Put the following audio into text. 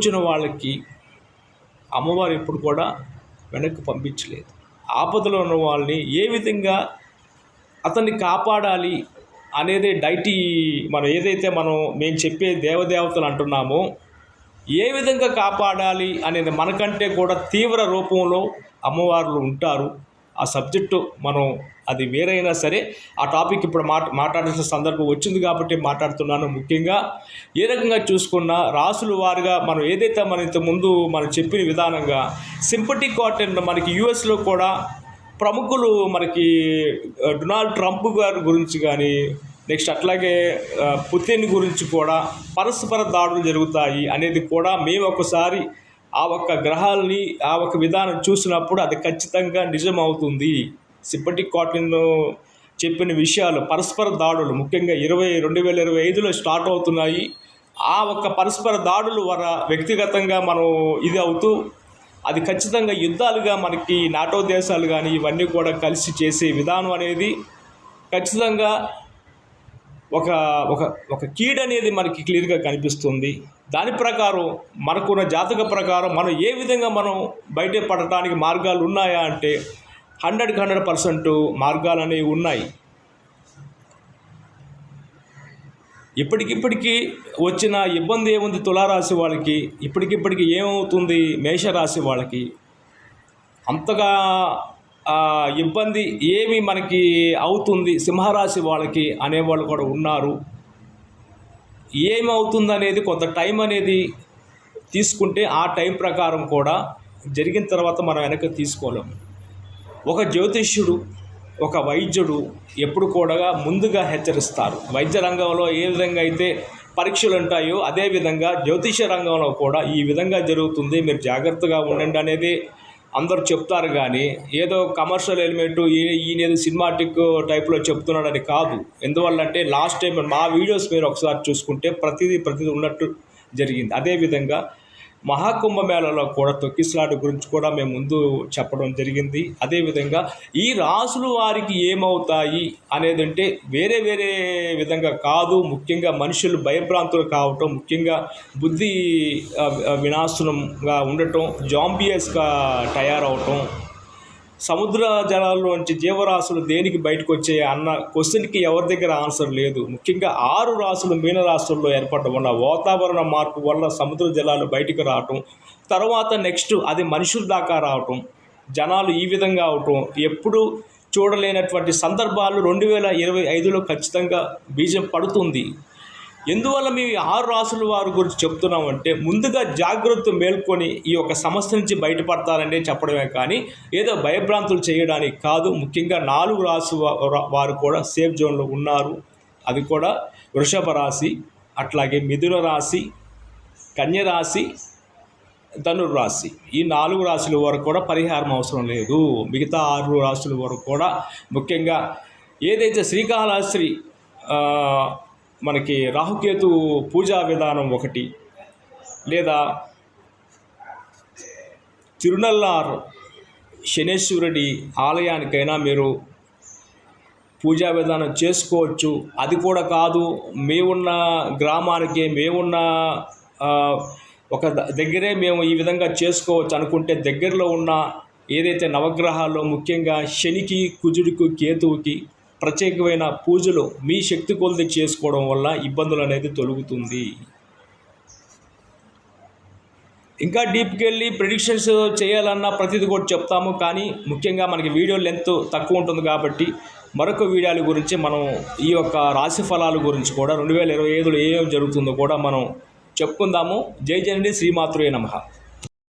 వచ్చిన వాళ్ళకి అమ్మవారు ఎప్పుడు కూడా వెనక్కి పంపించలేదు. ఆపదలో ఉన్న వాళ్ళని ఏ విధంగా అతన్ని కాపాడాలి అనేది డైటీ మనం ఏదైతే మనం మేము చెప్పే దేవదేవతలు అంటున్నామో ఏ విధంగా కాపాడాలి అనేది మనకంటే కూడా తీవ్ర రూపంలో అమ్మవార్లు ఉంటారు. ఆ సబ్జెక్టు మనం అది వేరైనా సరే ఆ టాపిక్ ఇప్పుడు మాట్ మాట్లాడాల్సిన సందర్భం వచ్చింది కాబట్టి మాట్లాడుతున్నాను ముఖ్యంగా. ఏ రకంగా చూసుకున్నా రాసుల వారుగా మనం ఏదైతే మన ముందు మనం చెప్పిన విధానంగా సింపటి కాటన్ మనకి యుఎస్లో కూడా ప్రముఖులు మనకి డొనాల్డ్ ట్రంప్ గారి గురించి కానీ నెక్స్ట్ అట్లాగే పుతిన్ గురించి కూడా పరస్పర దాడులు జరుగుతాయి అనేది కూడా మేము ఒకసారి ఆ ఒక్క గ్రహాలని ఆ ఒక్క విధానం చూసినప్పుడు అది ఖచ్చితంగా నిజం అవుతుంది సిప్పటిక్ కాటన్ చెప్పిన విషయాలు పరస్పర దాడులు ముఖ్యంగా ఇరవై రెండు వేల ఇరవై ఐదులో స్టార్ట్ అవుతున్నాయి. ఆ ఒక్క పరస్పర దాడులు వర వ్యక్తిగతంగా మనం ఇది అవుతూ అది ఖచ్చితంగా యుద్ధాలుగా మనకి నాటో దేశాలు కానీ ఇవన్నీ కూడా కలిసి చేసే విధానం అనేది ఖచ్చితంగా ఒక ఒక ఒక కీడ్ అనేది మనకి క్లియర్గా కనిపిస్తుంది. దాని ప్రకారం మనకున్న జాతక ప్రకారం మనం ఏ విధంగా మనం బయట పడటానికి మార్గాలు ఉన్నాయా అంటే హండ్రెడ్కి హండ్రెడ్ పర్సెంట్ మార్గాలు అనేవి ఉన్నాయి. ఇప్పటికిప్పటికీ వచ్చిన ఇబ్బంది ఏముంది తులారాశి వాళ్ళకి? ఇప్పటికిప్పటికి ఏమవుతుంది మేషరాశి వాళ్ళకి? అంతగా ఇబ్బంది ఏమి మనకి అవుతుంది సింహరాశి వాళ్ళకి అనేవాళ్ళు కూడా ఉన్నారు. ఏమవుతుంది అనేది కొంత టైం అనేది తీసుకుంటే ఆ టైం ప్రకారం కూడా జరిగిన తర్వాత మనం వెనక్కి తీసుకోలేము ఒక జ్యోతిష్యుడు ఒక వైద్యుడు ఎప్పుడు కూడా ముందుగా హెచ్చరిస్తారు. వైద్య రంగంలో ఏ విధంగా అయితే పరీక్షలు ఉంటాయో అదే విధంగా జ్యోతిష రంగంలో కూడా ఈ విధంగా జరుగుతుంది. మీరు జాగ్రత్తగా ఉండండి అనేది అందరూ చెప్తారు కానీ ఏదో కమర్షియల్ ఎలిమెంట్ ఈయన ఏదో సినిమాటిక్ టైప్లో చెప్తున్నాడని కాదు. ఎందువల్లంటే లాస్ట్ టైం మా వీడియోస్ మీరు ఒకసారి చూసుకుంటే ప్రతిదీ ప్రతిదీ ఉన్నట్టు జరిగింది. అదేవిధంగా మహాకుంభమేళలో కూడా తొక్కిసలాట గురించి కూడా మేము ముందు చెప్పడం జరిగింది. అదేవిధంగా ఈ రాసులు వారికి ఏమవుతాయి అనేది అంటే వేరే వేరే విధంగా కాదు. ముఖ్యంగా మనుషులు భయభ్రాంతులు కావటం ముఖ్యంగా బుద్ధి వినాశనంగా ఉండటం జాంబియస్గా తయారవటం సముద్ర జలాల్లోంచి జీవరాశులు దేనికి బయటకు వచ్చాయి అన్న క్వశ్చన్కి ఎవరి దగ్గర ఆన్సర్ లేదు. ముఖ్యంగా ఆరు రాసులు మీన రాశుల్లో ఏర్పడడం వల్ల వాతావరణ మార్పు వల్ల సముద్ర జలాలు బయటికి రావటం తర్వాత నెక్స్ట్ అది మనుషుల దాకా రావటం జనాలు ఈ విధంగా అవటం ఎప్పుడు చూడలేనటువంటి సందర్భాలు రెండు వేల ఇరవై ఐదులో ఖచ్చితంగా బీజం పడుతుంది. ఎందువల్ల మేము ఈ ఆరు రాసుల వారి గురించి చెప్తున్నామంటే ముందుగా జాగ్రత్త మేల్కొని ఈ యొక్క సమస్య నుంచి బయటపడతారనే చెప్పడమే కానీ ఏదో భయభ్రాంతులు చేయడానికి కాదు ముఖ్యంగా నాలుగు రాసు వారు కూడా సేఫ్ జోన్లో ఉన్నారు. అది కూడా వృషభ రాశి అట్లాగే మిథున రాశి కన్య రాశి ధనుర్రాశి ఈ నాలుగు రాశుల వరకు కూడా పరిహారం అవసరం లేదు. మిగతా ఆరు రాశుల వరకు కూడా ముఖ్యంగా ఏదైతే శ్రీకాళహస్త్రి మనకి రాహుకేతు పూజా విధానం ఒకటి లేదా తిరునల్లార్ శనేశ్వరుడి ఆలయానికైనా మీరు పూజా విధానం చేసుకోవచ్చు. అది కూడా కాదు మేమున్న గ్రామానికి మేమున్న ఒక దగ్గరే మేము ఈ విధంగా చేసుకోవచ్చు అనుకుంటే దగ్గరలో ఉన్న ఏదైతే నవగ్రహాల్లో ముఖ్యంగా శనికి కుజుడికి కేతువుకి ప్రత్యేకమైన పూజలు మీ శక్తి కొలది చేసుకోవడం వల్ల ఇబ్బందులు అనేది తొలుగుతుంది. ఇంకా డీప్కి వెళ్ళి ప్రిడిక్షన్స్ చేయాలన్నా ప్రతిదీ కూడా చెప్తాము. కానీ ముఖ్యంగా మనకి వీడియో లెంత్ తక్కువ ఉంటుంది కాబట్టి మరొక వీడియోల గురించి మనం ఈ యొక్క రాశి ఫలాల గురించి కూడా రెండు వేల ఇరవై ఐదులో ఏమేమి జరుగుతుందో కూడా మనం చెప్పుకుందాము. జై జనని శ్రీమాతృయే నమః.